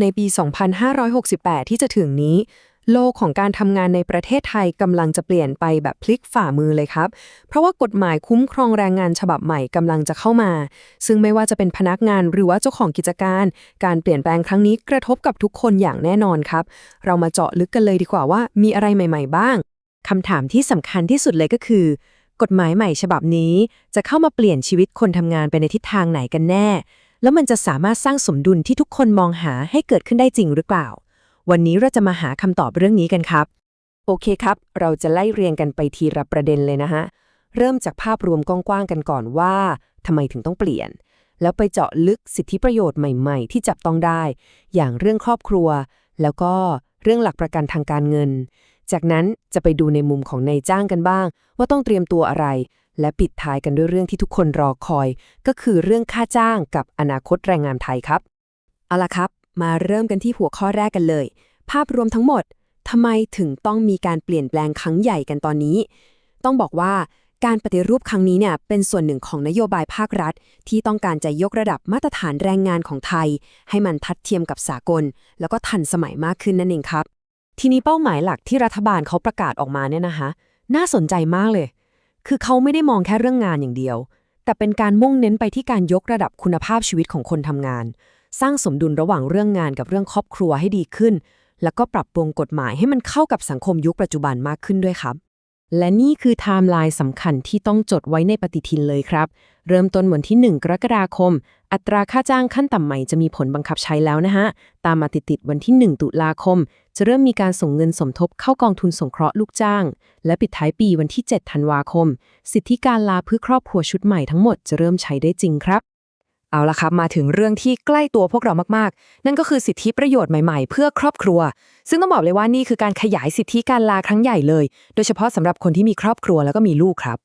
ในปี 2568 ที่จะถึงนี้ โลกของการทำงานในประเทศไทยกำลังจะเปลี่ยนไปแบบพลิกฝ่ามือเลยครับ เพราะว่ากฎหมายคุ้มครองแรงงานฉบับใหม่กำลังจะเข้ามา ซึ่งไม่ว่าจะเป็นพนักงานหรือว่าเจ้าของกิจการ การเปลี่ยนแปลงครั้งนี้กระทบกับทุกคนอย่างแน่นอนครับ เรามาเจาะลึกกันเลยดีกว่าว่ามีอะไรใหม่ ๆ บ้างคำถามที่สำคัญที่สุดเลยก็คือ กฎหมายใหม่ฉบับนี้จะเข้ามาเปลี่ยนชีวิตคนทำงานไปในทิศทางไหนกันแน่ แล้วมันจะสามารถสร้างสมดุลที่ทุกคนมองหาให้เกิดขึ้นได้จริงหรือเปล่า วันนี้เราจะมาหาคำตอบเรื่องนี้กันครับ โอเคครับ เราจะไล่เรียงกันไปทีละประเด็นเลยนะฮะ เริ่มจากภาพรวมกว้างๆกันก่อนว่าทำไมถึงต้องเปลี่ยน แล้วไปเจาะลึกสิทธิประโยชน์ใหม่ ๆ ที่จับต้องได้ อย่างเรื่องครอบครัว แล้วก็เรื่องหลักประกันทางการเงิน จากนั้นจะไปดูในมุมของนายจ้างกันบ้าง ว่าต้องเตรียมตัวอะไร และปิดท้ายกันด้วยเรื่องที่ทุกคนรอคอย ก็คือเรื่องค่าจ้างกับอนาคตแรงงานไทยครับ เอาละครับ มาเริ่มกันที่หัวข้อแรกกันเลย ภาพรวมทั้งหมดทำไมถึงต้องมีการเปลี่ยนแปลงครั้งใหญ่กันตอนนี้ ต้องบอกว่าการปฏิรูปครั้งนี้เนี่ยเป็นส่วนหนึ่งของนโยบายภาครัฐ ที่ต้องการจะยกระดับมาตรฐานแรงงานของไทย ให้มันทัดเทียมกับสากล แล้วก็ทันสมัยมากขึ้นนั่นเองครับ ทีนี้เป้าหมายหลักที่รัฐบาลเขาประกาศออกมาเนี่ยนะคะ น่าสนใจมากเลย คือเขาไม่ได้มองแค่เรื่องงานอย่างเดียว แต่เป็นการมุ่งเน้นไปที่การยกระดับคุณภาพชีวิตของคนทำงาน สร้างสมดุลระหว่างเรื่องงานกับเรื่องครอบครัวให้ดีขึ้น แล้วก็ปรับปรุงกฎหมายให้มันเข้ากับสังคมยุคปัจจุบันมากขึ้นด้วยครับ และนี่คือไทม์ไลน์สำคัญที่ต้องจดไว้ในปฏิทินเลยครับ เริ่มต้นวันที่ 1 กรกฎาคม อัตราค่าจ้างขั้นต่ำใหม่จะมีผลบังคับใช้แล้วนะฮะ ตามมาติดๆวันที่ 1 ตุลาคม จะเริ่มมีการส่งเงินสมทบเข้ากองทุนสงเคราะห์ลูกจ้าง และปิดท้ายปีวันที่ 7 ธันวาคม สิทธิการลาเพื่อครอบครัวชุดใหม่ทั้งหมดจะเริ่มใช้ได้จริงครับ เอาละครับ มาถึงเรื่องที่ใกล้ตัวพวกเรามากๆ นั่นก็คือสิทธิประโยชน์ใหม่ๆ เพื่อครอบครัว ซึ่งต้องบอกเลยว่านี่คือการขยายสิทธิการลาครั้งใหญ่เลย โดยเฉพาะสำหรับคนที่มีครอบครัวแล้วก็มีลูกครับ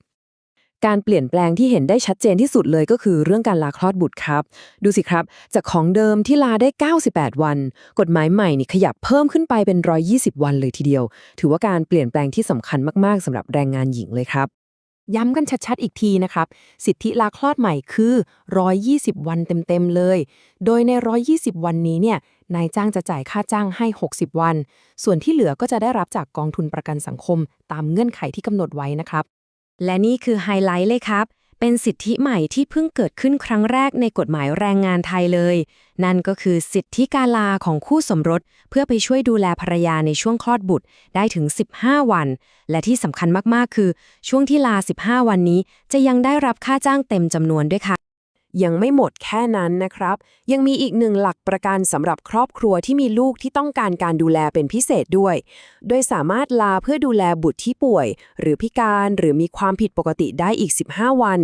การเปลี่ยนแปลงที่เห็นได้ชัดเจนที่สุดเลยก็คือเรื่องการลาคลอดบุตรครับ ดูสิครับ จากของเดิมที่ลาได้ 98 วัน กฎหมายใหม่นี่ขยับเพิ่มขึ้นไปเป็น 120 วันเลยทีเดียว ถือว่าการเปลี่ยนแปลงที่สำคัญมาก ๆสำหรับแรงงานหญิงเลยครับ ย้ำกันชัดๆอีกทีนะครับ สิทธิลาคลอดใหม่คือ 120 วันเต็มๆเลย โดยใน 120 วันนี้เนี่ยนายจ้างจะจ่ายค่าจ้างให้ 60 วัน ส่วนที่เหลือก็จะได้รับจากกองทุนประกันสังคม ตามเงื่อนไขที่กำหนดไว้นะครับ และนี่คือไฮไลท์เลยครับ เป็นสิทธิใหม่ที่เพิ่งเกิดขึ้นครั้งแรกในกฎหมายแรงงานไทยเลย นั่นก็คือสิทธิการลาของคู่สมรส เพื่อไปช่วยดูแลภรรยาในช่วงคลอดบุตรได้ถึง 15 วัน และที่สำคัญมากๆ คือ ช่วงที่ลา 15 วันนี้จะยังได้รับค่าจ้างเต็มจำนวนด้วยค่ะ ยังไม่หมดแค่นั้นนะครับ ยังมีอีกหนึ่งหลักประกันสำหรับครอบครัวที่มีลูกที่ต้องการการดูแลเป็นพิเศษด้วย โดยสามารถลาเพื่อดูแลบุตรที่ป่วย หรือพิการหรือมีความผิดปกติได้อีก 15 วัน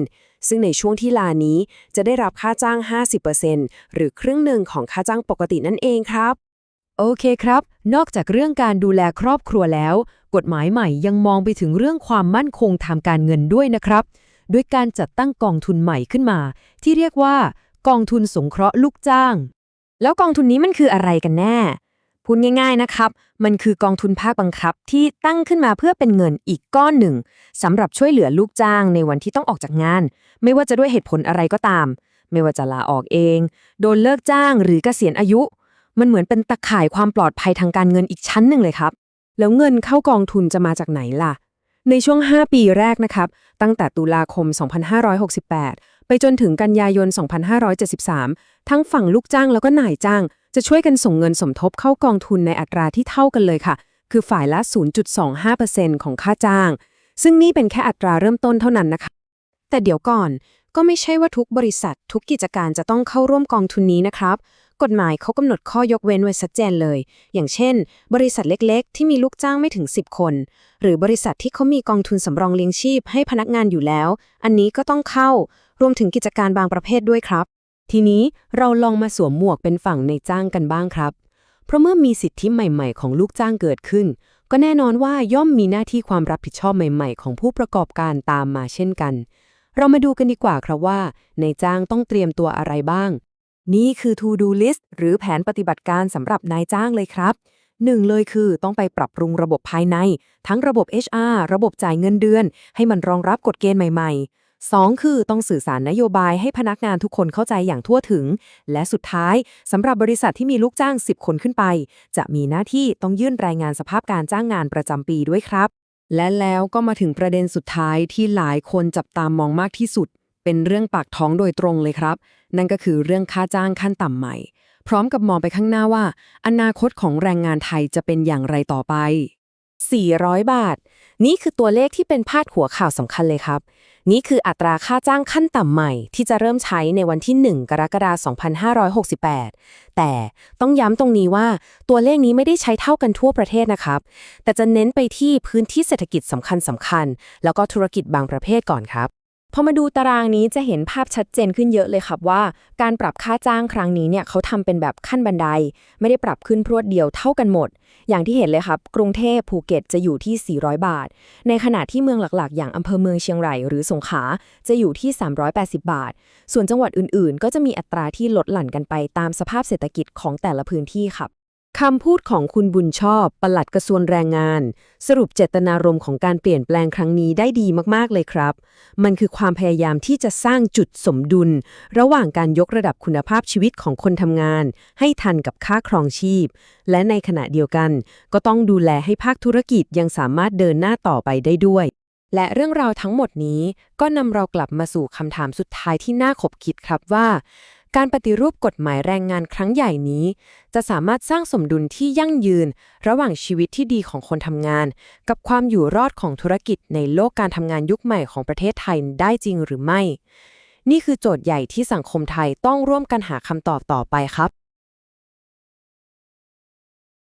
ซึ่งในช่วงที่ลานี้จะได้รับค่าจ้าง 50%หรือครึ่งหนึ่งของค่าจ้างปกตินั่นเองครับ โอเคครับ นอกจากเรื่องการดูแลครอบครัวแล้ว กฎหมายใหม่ยังมองไปถึงเรื่องความมั่นคงทางการเงินด้วยนะครับ ด้วยการจัดตั้งกองทุนใหม่ขึ้นมา ที่เรียกว่า กองทุนสงเคราะห์ลูกจ้าง แล้วกองทุนนี้มันคืออะไรกันแน่ พูดง่าย ๆนะครับ มันคือกองทุนภาคบังคับที่ตั้งขึ้นมาเพื่อเป็นเงินอีกก้อนหนึ่งสำหรับช่วยเหลือลูกจ้างในวันที่ต้องออกจากงาน ไม่ว่าจะด้วยเหตุผลอะไรก็ตาม ไม่ว่าจะลาออกเอง โดนเลิกจ้างหรือเกษียณอายุ มันเหมือนเป็นตะข่ายความปลอดภัยทางการเงินอีกชั้นหนึ่งเลยครับ แล้วเงินเข้ากองทุนจะมาจากไหนล่ะ ในช่วง 5 ปีแรกนะครับ ตั้งแต่ตุลาคม 2568 ไปจนถึงกันยายน 2573 ทั้งฝั่งลูกจ้างแล้วก็นายจ้าง จะช่วยกันส่งเงินสมทบเข้ากองทุนในอัตราที่เท่ากันเลยค่ะ คือฝ่ายละ 0.25%ของค่าจ้าง ซึ่งนี่เป็นแค่อัตราเริ่มต้นเท่านั้นนะคะ แต่เดี๋ยวก่อนก็ไม่ใช่ว่าทุกบริษัททุกกิจการจะต้องเข้าร่วมกองทุนนี้นะครับ กฎหมายเขากำหนดข้อยกเว้นไว้ชัดเจนเลย อย่างเช่น บริษัทเล็กๆ ที่มีลูกจ้างไม่ถึง 10 คน หรือบริษัทที่เขามีกองทุนสำรองเลี้ยงชีพให้พนักงานอยู่แล้ว อันนี้ก็ต้องเข้า รวมถึงกิจการบางประเภทด้วยครับ ทีนี้เราลองมาสวมหมวกเป็นฝั่งในจ้างกันบ้างครับ เพราะเมื่อมีสิทธิใหม่ ๆ ของลูกจ้างเกิดขึ้น ก็แน่นอนว่าย่อมมีหน้าที่ความรับผิดชอบใหม่ ๆ ของผู้ประกอบการตามมาเช่นกันเรามาดูกันดีกว่าครับว่า ในจ้างต้องเตรียมตัวอะไรบ้าง นี่คือ to do list หรือแผนปฏิบัติการสำหรับนายจ้างเลยครับหนึ่งเลยคือต้องไปปรับปรุงระบบภายใน ทั้งระบบ HR ระบบจ่ายเงินเดือน ให้มันรองรับกฎเกณฑ์ใหม่ๆ 2 คือต้องสื่อสารนโยบายให้พนักงานทุกคนเข้าใจอย่างทั่วถึง และสุดท้ายสำหรับบริษัทที่มีลูกจ้าง 10 คนขึ้นไป จะมีหน้าที่ต้องยื่นรายงานสภาพการจ้างงานประจำปีด้วยครับ และแล้วก็มาถึงประเด็นสุดท้ายที่หลายคนจับตามมองมากที่สุด เป็นเรื่องปากท้องโดยตรงเลยครับ นั่นก็คือเรื่องค่าจ้างขั้นต่ำใหม่ พร้อมกับมองไปข้างหน้าว่า อนาคตของแรงงานไทยจะเป็นอย่างไรต่อไป 400 บาท นี่คือตัวเลขที่เป็นพาดหัวข่าวสำคัญเลยครับ นี่คืออัตราค่าจ้างขั้นต่ำใหม่ที่จะเริ่มใช้ในวันที่ 1 กรกฎาคม 2568 แต่ต้องย้ำตรงนี้ว่าตัวเลขนี้ไม่ได้ใช้เท่ากันทั่วประเทศนะครับ แต่จะเน้นไปที่พื้นที่เศรษฐกิจสำคัญสำคัญ แล้วก็ธุรกิจบางประเภทก่อนครับ พอมาดูตารางนี้จะเห็นภาพชัดเจนขึ้นเยอะเลยครับว่า การปรับค่าจ้างครั้งนี้เนี่ยเขาทำเป็นแบบขั้นบันได ไม่ได้ปรับขึ้นพรวดเดียวเท่ากันหมด อย่างที่เห็นเลยครับ กรุงเทพภูเก็ตจะอยู่ที่ 400 บาท ในขณะที่เมืองหลักๆ อย่างอำเภอเมืองเชียงรายหรือสงขลาจะอยู่ที่ 380 บาท ส่วนจังหวัดอื่นๆ ก็จะมีอัตราที่ลดหลั่นกันไปตามสภาพเศรษฐกิจของแต่ละพื้นที่ครับ คำพูดของคุณบุญชอบ ปลัดกระทรวงแรงงาน สรุปเจตนารมณ์ของการเปลี่ยนแปลงครั้งนี้ได้ดีมากๆเลยครับ มันคือความพยายามที่จะสร้างจุดสมดุล ระหว่างการยกระดับคุณภาพชีวิตของคนทำงาน ให้ทันกับค่าครองชีพ และในขณะเดียวกัน ก็ต้องดูแลให้ภาคธุรกิจยังสามารถเดินหน้าต่อไปได้ด้วย และเรื่องราวทั้งหมดนี้ก็นำเรากลับมาสู่คำถามสุดท้ายที่น่าขบคิดครับว่า การปฏิรูปกฎหมายแรงงานครั้งใหญ่นี้ จะสามารถสร้างสมดุลที่ยั่งยืน ระหว่างชีวิตที่ดีของคนทำงาน กับความอยู่รอดของธุรกิจในโลกการทำงานยุคใหม่ของประเทศไทยได้จริงหรือไม่ นี่คือโจทย์ใหญ่ที่สังคมไทยต้องร่วมกันหาคำตอบต่อไปครับ